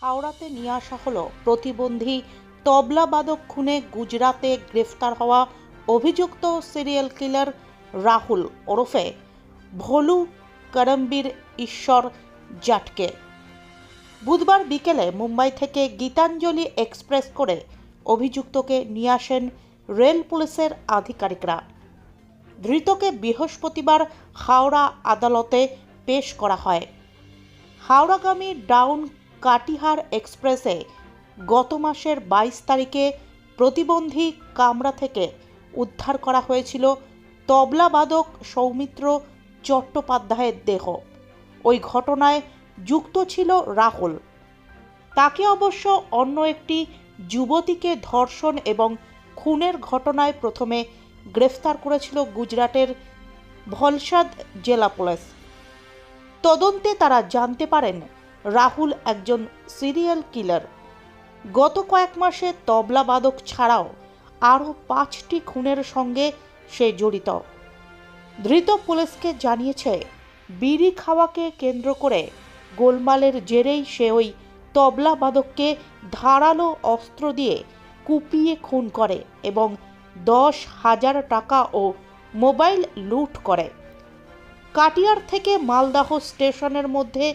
হাওড়াতে নিয়ে আসা হলো প্রতিবন্ধী তবলাবাদক খুনে গুজরাতে গ্রেফতার হওয়া অভিযুক্ত সিরিয়াল কিলার রাহুল ওরফে ভোলু করমবীর ঈশ্বর জাটকে। বুধবার বিকেলে মুম্বাই থেকে গীতাঞ্জলি এক্সপ্রেস করে অভিযুক্তকে নিয়ে আসেন রেল পুলিশের আধিকারিকরা। ধৃতকে বৃহস্পতিবার হাওড়া আদালতে পেশ করা হয়। হাওড়াগামী ডাউন কাটিহার এক্সপ্রেসে গত মাসের বাইশ তারিখে প্রতিবন্ধী কামরা থেকে উদ্ধার করা হয়েছিল তবলাবাদক সৌমিত্র চট্টোপাধ্যায়ের দেহ। ওই ঘটনায় যুক্ত ছিল রাহুল। তাকে অবশ্য অন্য একটি যুবতীকে ধর্ষণ এবং খুনের ঘটনায় প্রথমে গ্রেফতার করেছিল গুজরাটের ভলসাদ জেলা পুলিশ। তদন্তে তারা জানতে পারেন রাহুল একজন সিরিয়াল কিলার। গত কয়েক মাসে তবলা বাদক ছাড়াও আরও পাঁচটি খুনের সঙ্গে সে জড়িত। ধৃত পুলিশকে জানিয়েছে, বিড়ি খাওয়াকে কেন্দ্র করে গোলমালের জেরেই সে ওই তবলা বাদককে ধারালো অস্ত্র দিয়ে কুপিয়ে খুন করে এবং দশ হাজার টাকা ও মোবাইল লুট করে। কাটিয়ার থেকে মালদাহ স্টেশনের মধ্যে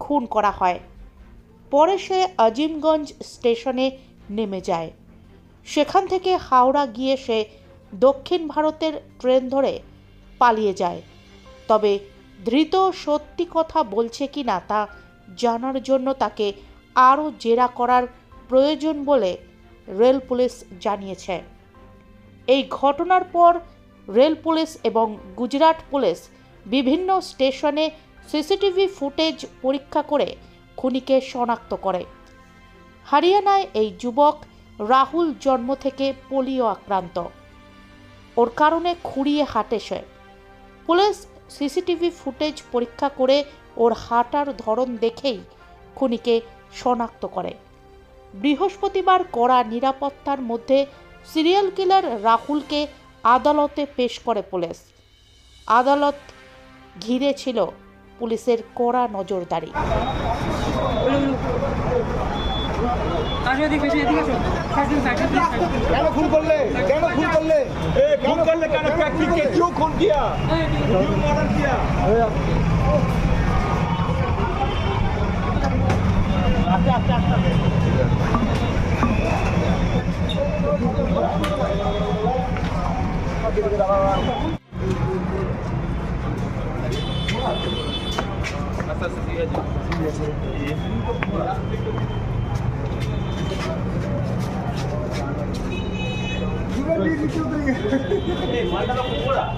খুন করা হয়। পরে সে আজিমগঞ্জ স্টেশনে নেমে যায়। সেখান থেকে হাওড়া গিয়ে সে দক্ষিণ ভারতের ট্রেন ধরে পালিয়ে যায়। তবে ধৃত সত্যি কথা বলছে কি না তা জানার জন্য তাকে আরও জেরা করার প্রয়োজন বলে রেল পুলিশ জানিয়েছে। এই ঘটনার পর রেল পুলিশ এবং গুজরাট পুলিশ বিভিন্ন স্টেশনে সিসিটিভি ফুটেজ পরীক্ষা করে খুনিকে শনাক্ত করে। হরিয়ানায় এই যুবক রাহুল জন্ম থেকে পোলিও আক্রান্ত। ওর কারণে খুঁড়িয়ে হাঁটে সে। পুলিশ সিসিটিভি ফুটেজ পরীক্ষা করে ওর হাঁটার ধরন দেখেই খুনিকে শনাক্ত করে। বৃহস্পতিবার কড়া নিরাপত্তার মধ্যে সিরিয়াল কিলার রাহুলকে আদালতে পেশ করে পুলিশ। আদালত ঘিরে ছিল পুলিশের কড়া নজরদারি। আসো এদিকে Hey, mana nak pukul lah?